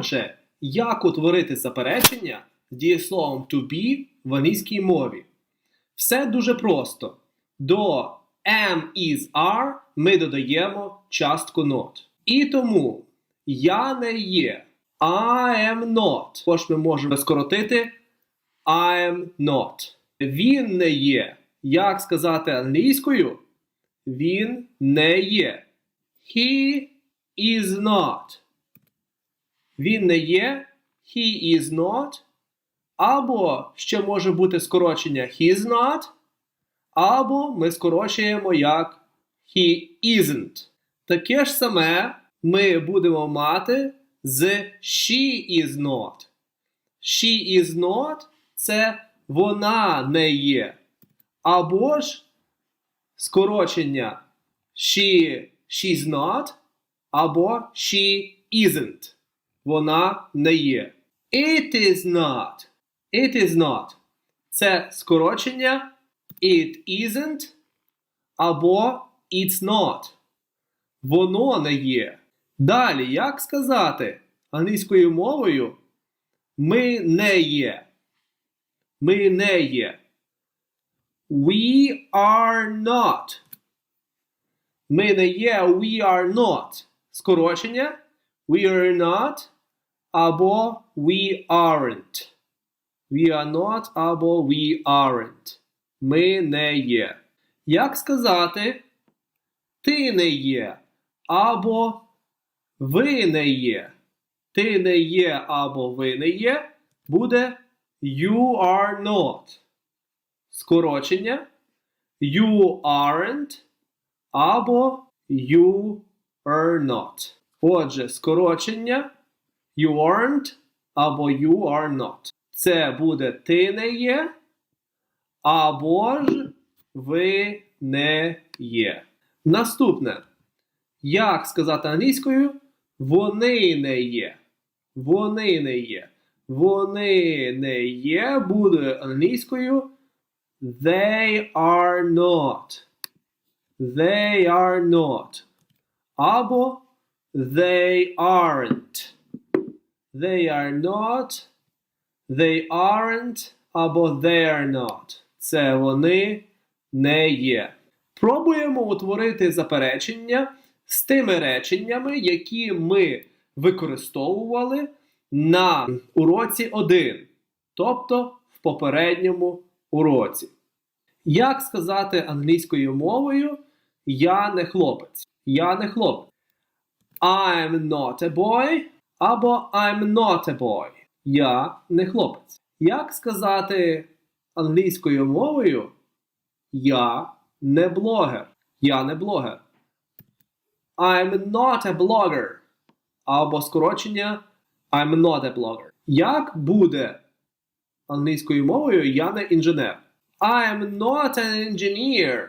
Отже, як утворити заперечення дієсловом to be в англійській мові? Все дуже просто. До am, is, are ми додаємо частку not. І тому я не є. I am not. Також ми можемо скоротити I am not. Він не є. Як сказати англійською? Він не є. He is not. Він не є. He is not. Або ще може бути скорочення he is not. Або ми скорочуємо як he isn't. Таке ж саме ми будемо мати з she is not. She is not це вона не є. Або ж скорочення she, she's not, або she isn't. Вона не є. It is not. It is not. Це скорочення it isn't або it's not. Воно не є. Далі, як сказати англійською мовою ми не є. Ми не є. We are not. Ми не є, we are not. Скорочення we are not або we aren't. We are not або we aren't. Ми не є. Як сказати ти не є або ви не є. Ти не є або ви не є буде you are not. Скорочення you aren't або you are not. Отже, скорочення you aren't або you are not. Це буде ти не є, або ж ви не є. Наступне. Як сказати англійською? Вони не є. Вони не є. Вони не є буде англійською. They are not. They are not. Або they aren't. They are not. They aren't. Або they are not. Це вони не є. Пробуємо утворити заперечення з тими реченнями, які ми використовували на уроці 1, тобто в попередньому уроці. Як сказати англійською мовою я не хлопець. Я не хлопець. I'm not a boy або I'm not a boy. Я не хлопець. Як сказати англійською мовою я не блогер. Я не блогер. I'm not a blogger. Або скорочення I'm not a blogger. Як буде англійською мовою я не інженер? I'm not an engineer.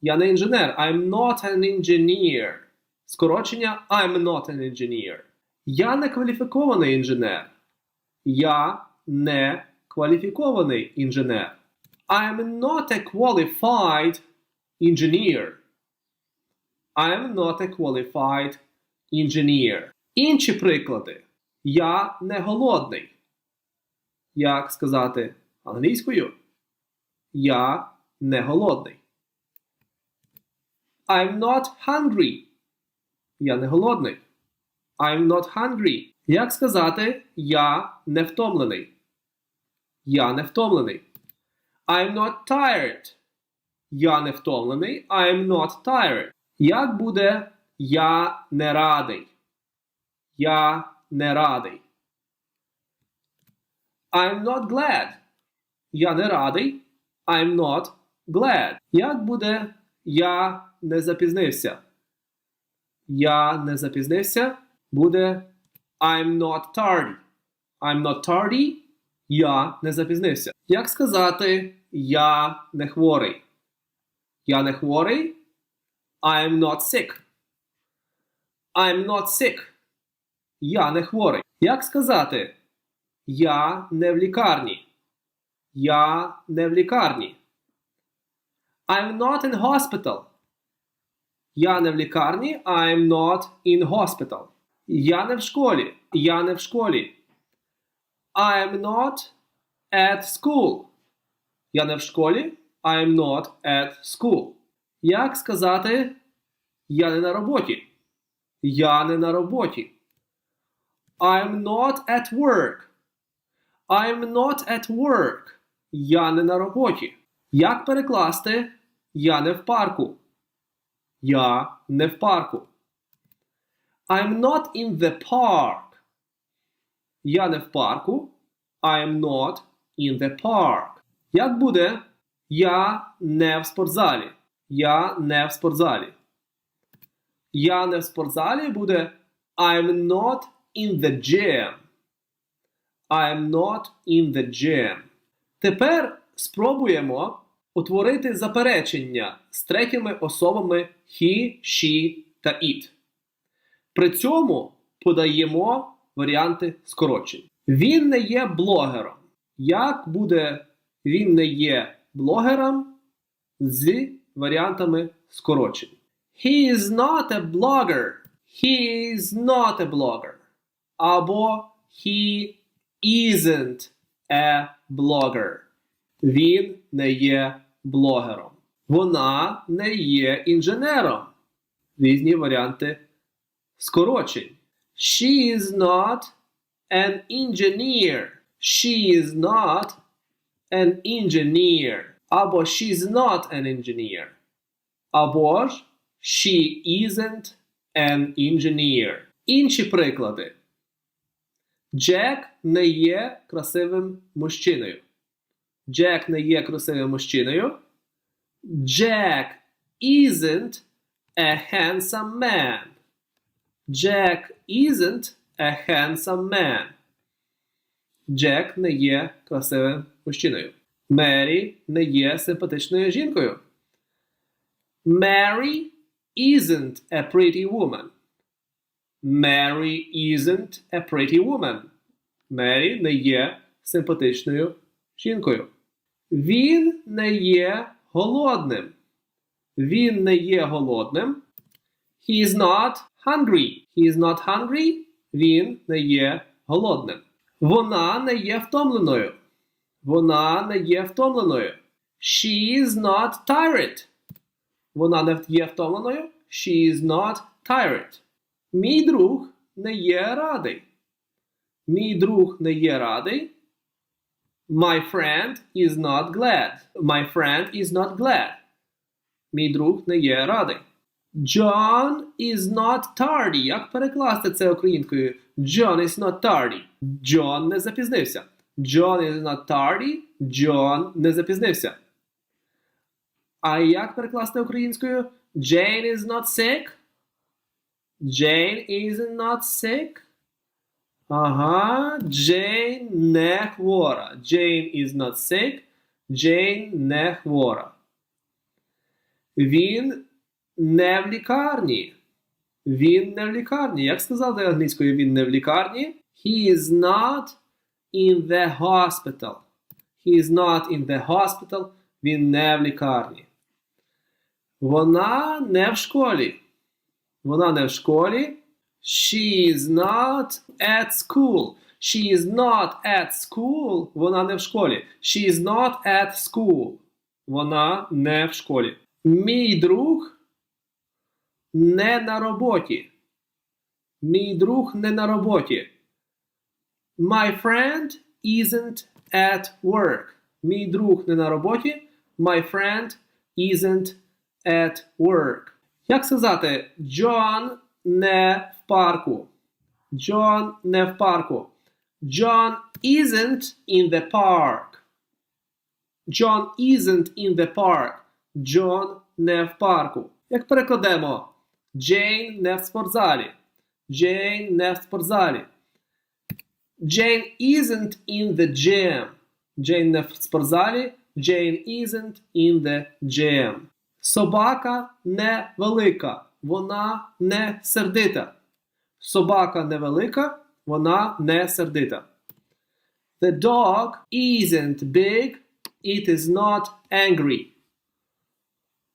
Я не інженер. I'm not an engineer. Скорочення I'm not an engineer. Я не кваліфікований інженер. Я не кваліфікований інженер. I'm not a qualified engineer. I'm not a qualified engineer. Інші приклади. Я не голодний. Як сказати англійською? Я не голодний. I'm not hungry. Я не голодний. I'm not hungry. Як сказати я не втомлений? Я не втомлений. I'm not tired. Я не втомлений. I'm not tired. Як буде я не радий? Я не радий. I'm not glad. Я не радий. I'm not glad. Як буде я не запізнився? Я не запізнився. Буде I'm not tardy. I'm not tardy. Я не запізнився. Як сказати я не хворий? Я не хворий. I'm not sick. I'm not sick. Я не хворий. Як сказати я не в лікарні? Я не в лікарні. I'm not in hospital. Я не в лікарні. I'm not in hospital. Я не в школі. Я не в школі. I'm not at school. Я не в школі. I'm not at school. Як сказати я не на роботі? Я не на роботі. I'm not at work. I'm not at work. Я не на роботі. Як перекласти я не в парку? Я не в парку. I'm not in the park. Я не в парку. I'm not in the park. Як буде я не в спортзалі? Я не в спортзалі. Я не в спортзалі буде I'm not in the gym. I'm not in the gym. Тепер спробуємо утворити заперечення з третіми особами he, she та it. При цьому подаємо варіанти скорочень. Він не є блогером. Як буде він не є блогером з варіантами скорочень? He is not a blogger. He is not a blogger. Або he isn't a blogger. Він не є блогером. Вона не є інженером. Різні варіанти скорочень. She is not an engineer. She is not an engineer. Або she's not an engineer. Або ж she isn't an engineer. Інші приклади. Джек не є красивим мужчиною. Джек не є красивим мужчиною. Jack isn't a handsome man. Jack isn't a handsome man. Джек не є красивим мужчиною. Мері не є симпатичною жінкою. Mary isn't a pretty woman. Mary isn't a pretty woman. Мері не є симпатичною жінкою. Він не є голодним. Він не є голодним. He is not hungry. He is not hungry. Він не є голодним. Вона не є втомленою. Вона не є втомленою. She is not tired. Вона не є втомленою. She is not tired. Мій друг не є радий. Мій друг не є радий. My friend is not glad. My friend is not glad. Мій друг не є радий. John is not tardy. Як перекласти це українською? John is not tardy. John не запізнився. John is not tardy. John не запізнився. А як перекласти українською? Jane is not sick. Jane is not sick. Ага, Jane не хвора. Jane is not sick. Jane не хвора. Він не в лікарні. Він не в лікарні. Як сказати англійською він не в лікарні? He is not in the hospital. He is not in the hospital. Він не в лікарні. Вона не в школі. Вона не в школі. She is not at school. She is not at school. Вона не в школі. She is not at school. Вона не в школі. Мій друг не на роботі. Мій друг не на роботі. My friend isn't at work. Мій друг не на роботі. My friend isn't at work. Як сказати, John не парку. John не в парку. John isn't in the park. John isn't in the park. John не в парку. Як перекладемо? Jane не в спортзалі. Jane не в спортзалі. Jane isn't in the gym. Jane не в спортзалі. Jane isn't in the gym. Собака не велика. Вона не сердита. Собака невелика, вона не сердита. The dog isn't big, it is not angry.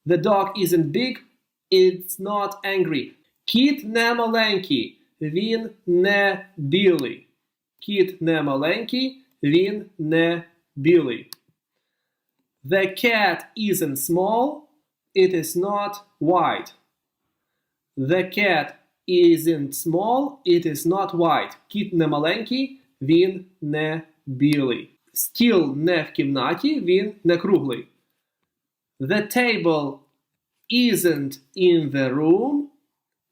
The dog isn't big, it's not angry. Кіт не маленький, він не білий. Кіт не маленький, він не білий. The cat isn't small, it is not white. The cat isn't small, it is not white. Кіт не маленький, він не білий. Стіл не в кімнаті, він не круглий. The table isn't in the room,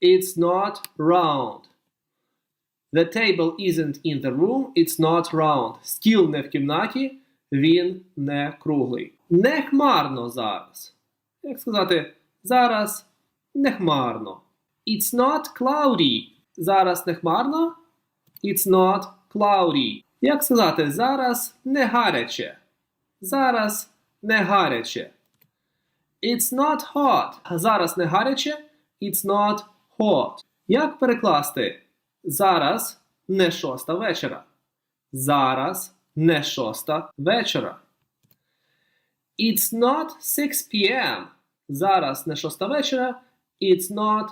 it's not round. The table isn't in the room, it's not round. Стіл не в кімнаті, він не круглий. Не хмарно зараз. Як сказати, зараз не хмарно. It's not cloudy. Зараз не хмарно. It's not cloudy. Як сказати, зараз не гаряче. Зараз не гаряче. It's not hot. Зараз не гаряче. It's not hot. Як перекласти? Зараз не шоста вечора. Зараз не шоста вечора. It's not 6 p.m. Зараз не шоста вечора. It's not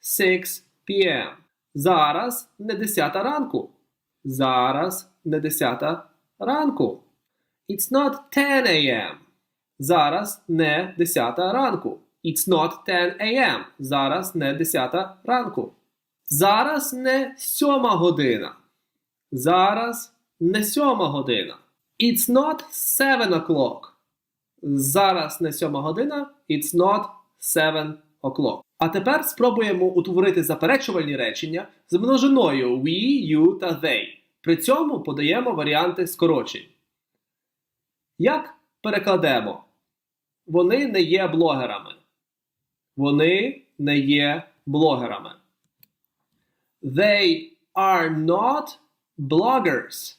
6 p.m. Зараз не 10 ранку. Зараз не 10 ранку. It's not 10 a.m. Зараз не 10 ранку. It's not 10 a.m. Зараз не 10 ранку. Зараз не 7 година. Зараз не 7 година. It's not 7 o'clock. Зараз не 7 година. It's not 7 o'clock. А тепер спробуємо утворити заперечувальні речення з множиною we, you та they. При цьому подаємо варіанти скорочень. Як перекладемо? Вони не є блогерами. Вони не є блогерами. They are not bloggers.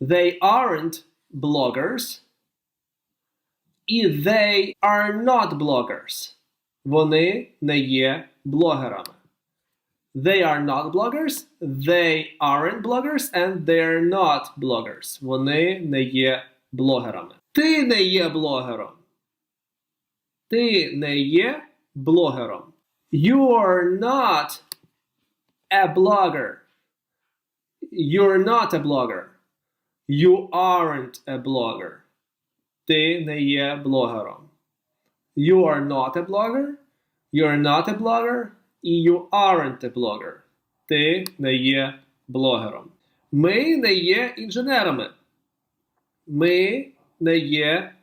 They aren't bloggers. І they are not bloggers. Вони не є блогерами. They are not bloggers, they aren't bloggers, and they're not bloggers. Вони не є блогерами. Ти не є блогером. Ти не є блогером. You're not a blogger. You're not a blogger. You aren't a blogger. Ти не є блогером. You are not a blogger. You're not a blogger. І you aren't a blogger. Ти не є блогером. Ми не є інженерами. Ми не є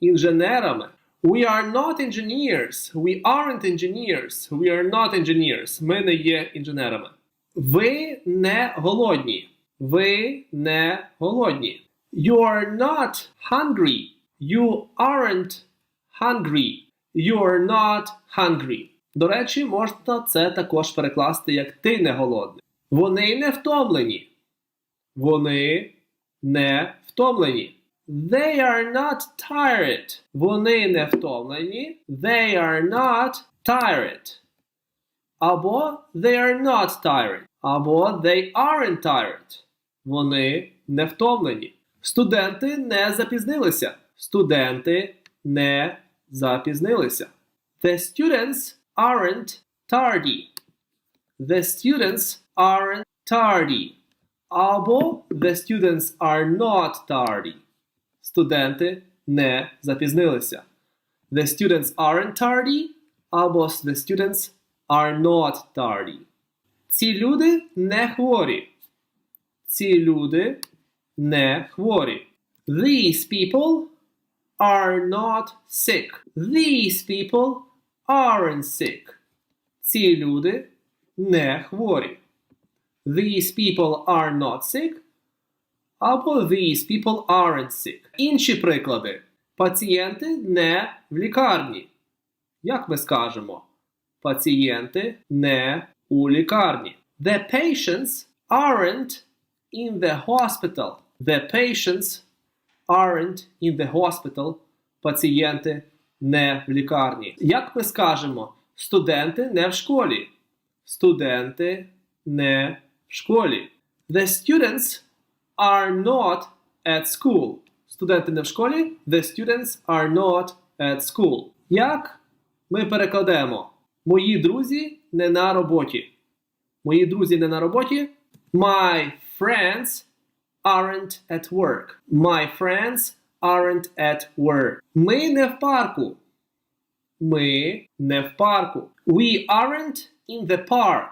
інженерами. We are not engineers. We aren't engineers. We are not engineers. Ми не є інженерами. Ви не голодні. Ви не голодні. You are not hungry. You aren't hungry. You are not hungry. До речі, можна це також перекласти як ти не голодний. Вони не втомлені. Вони не втомлені. They are not tired. Вони не втомлені. They are not tired. Або they are not tired. Або they aren't tired. Вони не втомлені. Студенти не запізнилися. Студенти не запізнилися. The students aren't tardy. The students aren't tardy. Або the students are not tardy. Студенти не запізнилися. The students aren't tardy. Або the students are not tardy. Ці люди не хворі. Ці люди не хворі. These people are not sick. These people aren't sick. Ці люди не хворі. These people are not sick. Або these people aren't sick. Інші приклади. Пацієнти не в лікарні. Як ми скажемо? Пацієнти не у лікарні. The patients aren't in the hospital. The patients aren't in the hospital. Пацієнти не в лікарні. Як ми скажемо? Студенти не в школі. Студенти не в школі. The students are not at school. Студенти не в школі. The students are not at school. Як ми перекладемо? Мої друзі не на роботі. Мої друзі не на роботі. My friends aren't at work. My friends aren't at work. Ми не в парку. Ми не в парку. We aren't in the park.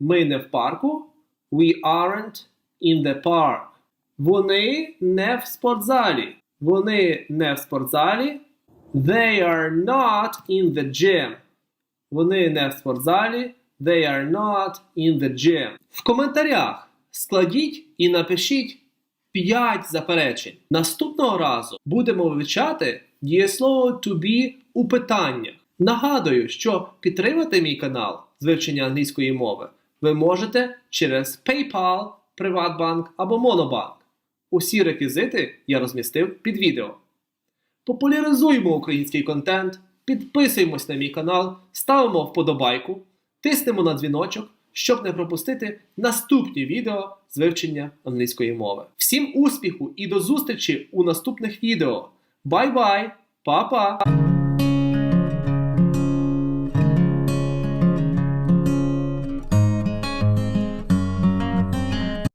Ми не в парку. We aren't in the park. Вони не в спортзалі. Вони не в спортзалі. They are not in the gym. Вони не в спортзалі. They are not in the gym. В коментарях складіть і напишіть 5 заперечень. Наступного разу будемо вивчати дієслово to be у питаннях. Нагадую, що підтримати мій канал з вивчення англійської мови ви можете через PayPal, Приватбанк або Монобанк. Усі реквізити я розмістив під відео. Популяризуємо український контент, підписуємось на мій канал, ставимо вподобайку, тиснемо на дзвіночок, щоб не пропустити наступні відео з вивчення англійської мови. Всім успіху і до зустрічі у наступних відео. Бай-бай, па-па!